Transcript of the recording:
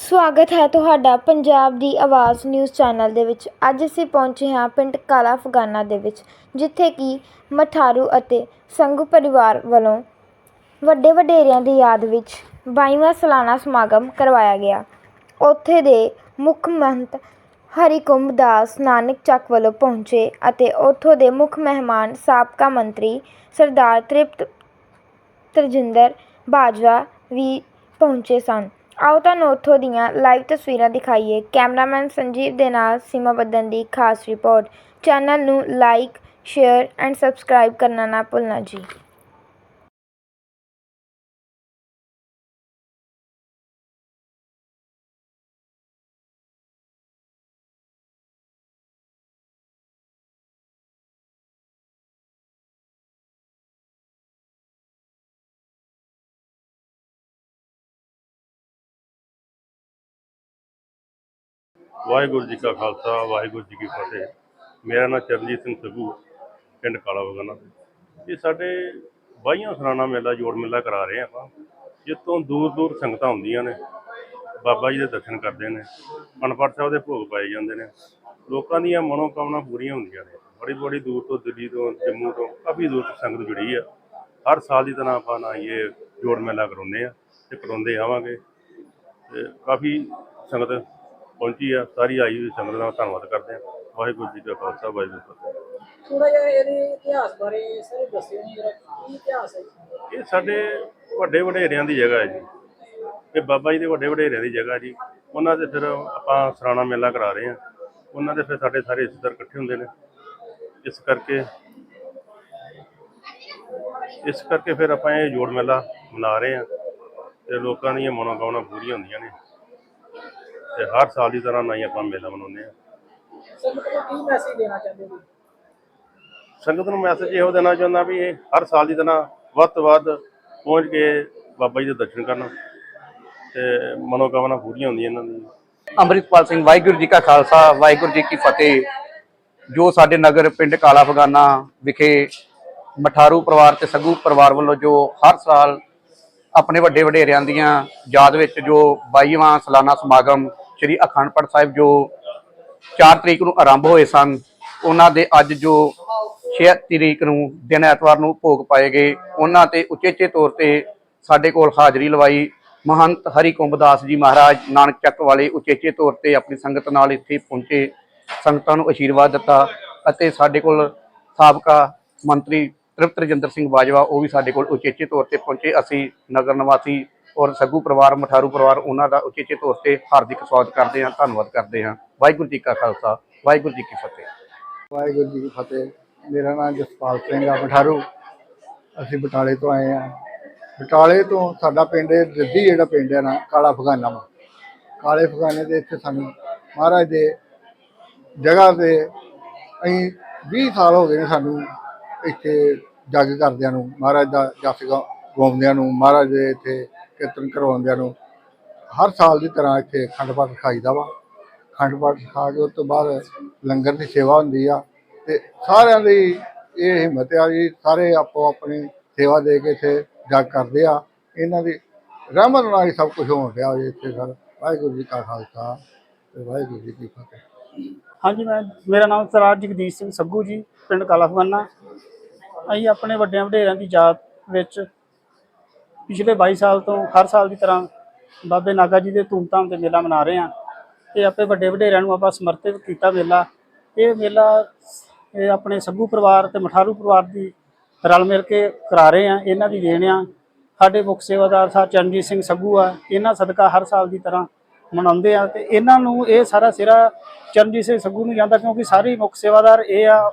ਸਵਾਗਤ ਹੈ ਤੁਹਾਡਾ ਪੰਜਾਬ ਦੀ ਆਵਾਜ਼ ਨਿਊਜ਼ ਚੈਨਲ ਦੇ ਵਿੱਚ। ਅੱਜ ਅਸੀਂ ਪਹੁੰਚੇ ਹਾਂ ਪਿੰਡ ਕਾਲਾ ਫਗਾਨਾ ਦੇ ਵਿੱਚ, ਜਿੱਥੇ ਕਿ ਮਠਾਰੂ ਅਤੇ ਸੰਘੂ ਪਰਿਵਾਰ ਵੱਲੋਂ ਵੱਡੇ ਵਡੇਰਿਆਂ ਦੀ ਯਾਦ ਵਿੱਚ 22ਵਾਂ ਸਾਲਾਨਾ ਸਮਾਗਮ ਕਰਵਾਇਆ ਗਿਆ। ਉੱਥੇ ਦੇ ਮੁੱਖ ਮਹੰਤ ਹਰੀਕੁੰਭ ਦਾਸ ਨਾਨਕ ਚੱਕ ਵੱਲੋਂ ਪਹੁੰਚੇ ਅਤੇ ਉੱਥੋਂ ਦੇ ਮੁੱਖ ਮਹਿਮਾਨ ਸਾਬਕਾ ਮੰਤਰੀ ਸਰਦਾਰ ਤ੍ਰਿਪਤ ਤਰਜਿੰਦਰ ਬਾਜਵਾ ਵੀ ਪਹੁੰਚੇ ਸਨ। ਆਓ ਤੁਹਾਨੂੰ ਉੱਥੋਂ ਦੀਆਂ ਲਾਈਵ ਤਸਵੀਰਾਂ ਦਿਖਾਈਏ। ਕੈਮਰਾਮੈਨ ਸੰਜੀਵ ਦੇ ਨਾਲ ਸੀਮਾ ਬੱਦਨ ਦੀ ਖਾਸ ਰਿਪੋਰਟ ਚੈਨਲ ਨੂੰ ਲਾਈਕ ਸ਼ੇਅਰ ਐਂਡ ਸਬਸਕ੍ਰਾਈਬ ਕਰਨਾ ਨਾ ਭੁੱਲਣਾ ਜੀ। ਵਾਹਿਗੁਰੂ ਜੀ ਕਾ ਖਾਲਸਾ, ਵਾਹਿਗੁਰੂ ਜੀ ਕੀ ਫਤਿਹ। ਮੇਰਾ ਨਾਮ ਚਰਨਜੀਤ ਸਿੰਘ ਸਗੂ ਪਿੰਡ ਕਾਲਾ ਬਗਾਨਾ ਇਹ ਸਾਡੇ ਬਾਈਆਂ ਸਰਾਣਾ ਮੇਲਾ, ਜੋੜ ਮੇਲਾ ਕਰਾ ਰਹੇ ਆਪਾਂ। ਜਿੱਤੋਂ ਦੂਰ ਦੂਰ ਸੰਗਤਾਂ ਆਉਂਦੀਆਂ ਨੇ, ਬਾਬਾ ਜੀ ਦੇ ਦਰਸ਼ਨ ਕਰਦੇ ਨੇ, ਅਨਪੜ੍ਹ ਸਾਹਿਬ ਦੇ ਭੋਗ ਪਾਏ ਜਾਂਦੇ ਨੇ। ਲੋਕਾਂ ਦੀਆਂ ਮਨੋਕਾਮਨਾ ਪੂਰੀਆਂ ਹੁੰਦੀਆਂ ਨੇ। ਬੜੀ ਬੜੀ ਦੂਰ ਤੋਂ, ਦਿੱਲੀ ਤੋਂ, ਜੰਮੂ ਤੋਂ, ਕਾਫੀ ਦੂਰ ਤੋਂ ਸੰਗਤ ਜੁੜੀ ਆ। ਹਰ ਸਾਲ ਦੀ ਤਰ੍ਹਾਂ ਆਪਾਂ ਨਾ ਇਹ ਜੋੜ ਮੇਲਾ ਕਰਾਉਂਦੇ ਆ ਤੇ ਕਰਾਉਂਦੇ ਆਵਾਂਗੇ। ਤੇ ਕਾਫੀ ਸੰਗਤ ਪਹੁੰਚੀ ਆ ਸਾਰੀ ਆਈ ਹੋਈ ਸੰਗਤ ਦਾ ਧੰਨਵਾਦ ਕਰਦੇ ਆ ਵਾਹਿਗੁਰੂ ਜੀ ਕਾ ਖਾਲਸਾ ਵਾਹਿਗੁਰੂ ਜੀ ਕੀ ਫਤਿਹ। ਥੋੜਾ ਜਿਹਾ ਇਹਦੇ ਇਤਿਹਾਸ ਬਾਰੇ ਸਾਰੇ ਦੱਸਿਓ ਜੀ ਜਰਾ ਕੀ ਇਤਿਹਾਸ ਹੈ ਜੀ? ਇਹ ਸਾਡੇ ਵੱਡੇ ਵਡੇਰਿਆਂ ਦੀ ਜਗ੍ਹਾ ਹੈ ਜੀ। ਇਹ ਬਾਬਾ ਜੀ ਦੇ ਵੱਡੇ ਵਡੇਰਿਆਂ ਦੀ ਜਗ੍ਹਾ ਜੀ। ਉਹਨਾਂ ਦੇ ਫਿਰ ਆਪਾਂ ਸਰਾਣਾ ਮੇਲਾ ਕਰਾ ਰਹੇ ਆ ਉਹਨਾਂ ਦੇ ਫਿਰ ਸਾਡੇ ਸਾਰੇ ਰਿਸ਼ਤੇਦਾਰ ਇਕੱਠੇ ਹੁੰਦੇ ਨੇ। ਇਸ ਕਰਕੇ ਇਸ ਕਰਕੇ ਫਿਰ ਆਪਾਂ ਇਹ ਜੋੜ ਮੇਲਾ ਮਨਾ ਰਹੇ ਆ ਤੇ ਲੋਕਾਂ ਦੀਆਂ ਮਨੋਕਾਮਨਾ ਪੂਰੀਆਂ ਹੁੰਦੀਆਂ ਨੇ। ਤੇ ਹਰ ਸਾਲ ਦੀ ਤਰ੍ਹਾਂ ਨਹੀਂ ਆਪਾਂ ਮੇਲਾ ਮਨਾਉਂਦੇ ਆ ਸੰਗਤ ਨੂੰ ਕੀ ਮੈਸੇਜ ਦੇਣਾ ਚਾਹੁੰਦੇ ਹੋ? ਸੰਗਤ ਨੂੰ ਮੈਸੇਜ ਇਹੋ ਦੇਣਾ ਚਾਹੁੰਦਾ ਵੀ ਇਹ ਹਰ ਸਾਲ ਦੀ ਤਰ੍ਹਾਂ ਵੱਧ ਤੋਂ ਵੱਧ ਪਹੁੰਚ ਕੇ ਬਾਬਾ ਜੀ ਦੇ ਦਰਸ਼ਨ ਕਰਨ ਤੇ ਮਨੋਕਾਮਨਾ ਪੂਰੀਆਂ ਹੁੰਦੀਆਂ ਇਹਨਾਂ ਦੀਆਂ। ਅੰਮ੍ਰਿਤਪਾਲ ਸਿੰਘ ਵਾਹਿਗੁਰੂ ਜੀ ਕਾ ਖਾਲਸਾ ਵਾਹਿਗੁਰੂ ਜੀ ਕੀ ਫਤਿਹ। ਜੋ ਸਾਡੇ ਨਗਰ ਪਿੰਡ ਕਾਲਾ ਫਗਾਨਾ ਵਿਖੇ ਮਠਾਰੂ ਪਰਿਵਾਰ ਤੇ ਸੱਗੂ ਪਰਿਵਾਰ ਵੱਲੋਂ ਜੋ ਹਰ ਸਾਲ ਆਪਣੇ ਵੱਡੇ ਵਡੇਰਿਆਂ ਦੀਆਂ ਯਾਦ ਵਿੱਚ ਜੋ 22ਵਾਂ ਸਾਲਾਨਾ ਸਮਾਗਮ ਸ੍ਰੀ ਅਖੰਡ ਪਾਠ ਸਾਹਿਬ ਜੋ 4 ਤਰੀਕ ਨੂੰ ਆਰੰਭ ਹੋਏ ਸਨ, ਉਹਨਾਂ ਦੇ ਅੱਜ ਜੋ 6 ਤਰੀਕ ਨੂੰ ਦਿਨ ਐਤਵਾਰ ਨੂੰ ਭੋਗ ਪਾਏ ਗਏ, ਉਹਨਾਂ ਤੇ ਉਚੇਚੇ ਤੌਰ ਤੇ ਸਾਡੇ ਕੋਲ ਹਾਜ਼ਰੀ ਲਵਾਈ ਮਹੰਤ ਹਰੀ ਕੁੰਭਦਾਸ ਜੀ ਮਹਾਰਾਜ ਨਾਨਕ ਚੱਕ ਵਾਲੇ ਉਚੇਚੇ ਤੌਰ ਤੇ ਆਪਣੀ ਸੰਗਤ ਨਾਲ ਇੱਥੇ ਪਹੁੰਚੇ, ਸੰਗਤਾਂ ਨੂੰ ਅਸ਼ੀਰਵਾਦ ਦਿੱਤਾ ਅਤੇ ਸਾਡੇ ਕੋਲ ਸਾਬਕਾ ਮੰਤਰੀ ਤ੍ਰਿਪਤ ਰਜਿੰਦਰ ਸਿੰਘ ਬਾਜਵਾ ਉਹ ਵੀ ਸਾਡੇ ਕੋਲ ਉਚੇਚੇ ਤੌਰ ਤੇ ਪਹੁੰਚੇ। ਅਸੀਂ ਨਗਰ ਨਿਵਾਸੀ ਔਰ ਸੱਗੂ ਪਰਿਵਾਰ, ਮਠਾਰੂ ਪਰਿਵਾਰ, ਉਹਨਾਂ ਦਾ ਉਚੇਚੇ ਤੌਰ ਤੇ ਹਾਰਦਿਕ ਸਵਾਗਤ ਕਰਦੇ ਹਾਂ, ਧੰਨਵਾਦ ਕਰਦੇ ਹਾਂ। ਵਾਹਿਗੁਰੂ ਜੀ ਕਾ ਖਾਲਸਾ, ਵਾਹਿਗੁਰੂ ਜੀ ਕੀ ਫਤਿਹ। ਵਾਹਿਗੁਰੂ ਜੀ ਕੀ ਫਤਿਹ। ਮੇਰਾ ਨਾਮ ਜਸਪਾਲ ਸਿੰਘ ਆ, ਮਠਾਰੂ। ਅਸੀਂ ਬਟਾਲੇ ਤੋਂ ਆਏ ਆ ਬਟਾਲੇ ਤੋਂ ਸਾਡਾ ਪਿੰਡ, ਇਹ ਜਿਹੜਾ ਪਿੰਡ ਹੈ ਨਾ, ਕਾਲਾ ਫਗਾਨਾ ਵਾ। ਕਾਲੇ ਫਗਾਨੇ ਦੇ ਇੱਥੇ ਸਾਨੂੰ ਮਹਾਰਾਜ ਦੇ ਜਗ੍ਹਾ ਤੇ ਅਸੀਂ 20 ਸਾਲ ਹੋ ਗਏ ਨੇ ਸਾਨੂੰ ਇੱਥੇ ਜੱਗ ਕਰਦਿਆਂ ਨੂੰ, ਮਹਾਰਾਜ ਦਾ ਜਸ ਗਾ- ਗਾਉਂਦਿਆਂ ਨੂੰ, ਮਹਾਰਾਜ ਦੇ ਇੱਥੇ ਕੀਰਤਨ ਕਰਵਾਉਂਦਿਆਂ ਨੂੰ ਹਰ ਸਾਲ ਦੀ ਤਰ੍ਹਾਂ ਇੱਥੇ ਅਖੰਡ ਪਾਠ ਖਾਈਦਾ ਵਾ। ਅਖੰਡ ਪਾਠ ਖਾ ਕੇ ਉਸ ਤੋਂ ਬਾਅਦ ਲੰਗਰ ਦੀ ਸੇਵਾ ਹੁੰਦੀ ਆ ਤੇ ਸਾਰਿਆਂ ਦੀ ਇਹ ਹਿੰਮਤ ਆ ਜੀ ਸਾਰੇ ਆਪੋ ਆਪਣੀ ਸੇਵਾ ਦੇ ਕੇ ਇੱਥੇ ਜੱਗ ਕਰਦੇ ਆ। ਇਹਨਾਂ ਦੀ ਰਹਿਮਤ ਨਾਲ ਹੀ ਸਭ ਕੁਝ ਹੋਣ ਰਿਹਾ ਜੀ ਇੱਥੇ ਸਰ। ਵਾਹਿਗੁਰੂ ਜੀ ਕਾ ਖਾਲਸਾ ਤੇ ਵਾਹਿਗੁਰੂ ਜੀ ਕੀ ਫਤਿਹ। ਹਾਂਜੀ ਮੈਂ, ਮੇਰਾ ਨਾਮ ਸਰਦਾਰ ਜਗਦੀਸ਼ ਸਿੰਘ ਸੱਗੂ ਜੀ, ਪਿੰਡ ਕਾਲਾਫਵਾਨਾ ਅਸੀਂ ਆਪਣੇ ਵੱਡਿਆਂ ਵਡੇਰਿਆਂ ਦੀ ਯਾਦ ਵਿੱਚ ਪਿਛਲੇ 22 ਸਾਲ ਤੋਂ ਹਰ ਸਾਲ ਦੀ ਤਰ੍ਹਾਂ ਬਾਬੇ ਨਾਗਾ ਜੀ ਦੇ ਧੂਮਧਾਮ ਤੇ ਮੇਲਾ ਮਨਾ ਰਹੇ ਹਾਂ ਤੇ ਆਪੇ ਵੱਡੇ ਵਡੇਰਿਆਂ ਨੂੰ ਆਪਾਂ ਸਮਰਪਿਤ ਕੀਤਾ ਮੇਲਾ। ਇਹ ਮੇਲਾ ਇਹ ਆਪਣੇ ਸੱਭੂ ਪਰਿਵਾਰ ਤੇ ਮਠਾਰੂ ਪਰਿਵਾਰ ਦੀ ਰਲ ਮਿਲ ਕੇ ਕਰਾ ਰਹੇ ਆ ਇਹਨਾਂ ਦੀ ਦੇਣ ਆ ਸਾਡੇ ਮੁੱਖ ਸੇਵਾਦਾਰ ਸਾਹਿਬ ਚਰਨਜੀਤ ਸਿੰਘ ਸੱਗੂ ਆ, ਇਹਨਾਂ ਸਦਕਾ ਹਰ ਸਾਲ ਦੀ ਤਰ੍ਹਾਂ ਮਨਾਉਂਦੇ ਆ ਤੇ ਇਹਨਾਂ ਨੂੰ ਇਹ ਸਾਰਾ ਸਿਰਾ ਚਰਨਜੀਤ ਸਿੰਘ ਸੱਗੂ ਨੂੰ ਜਾਂਦਾ ਕਿਉਂਕਿ ਸਾਰੇ ਮੁੱਖ ਸੇਵਾਦਾਰ ਇਹ ਆ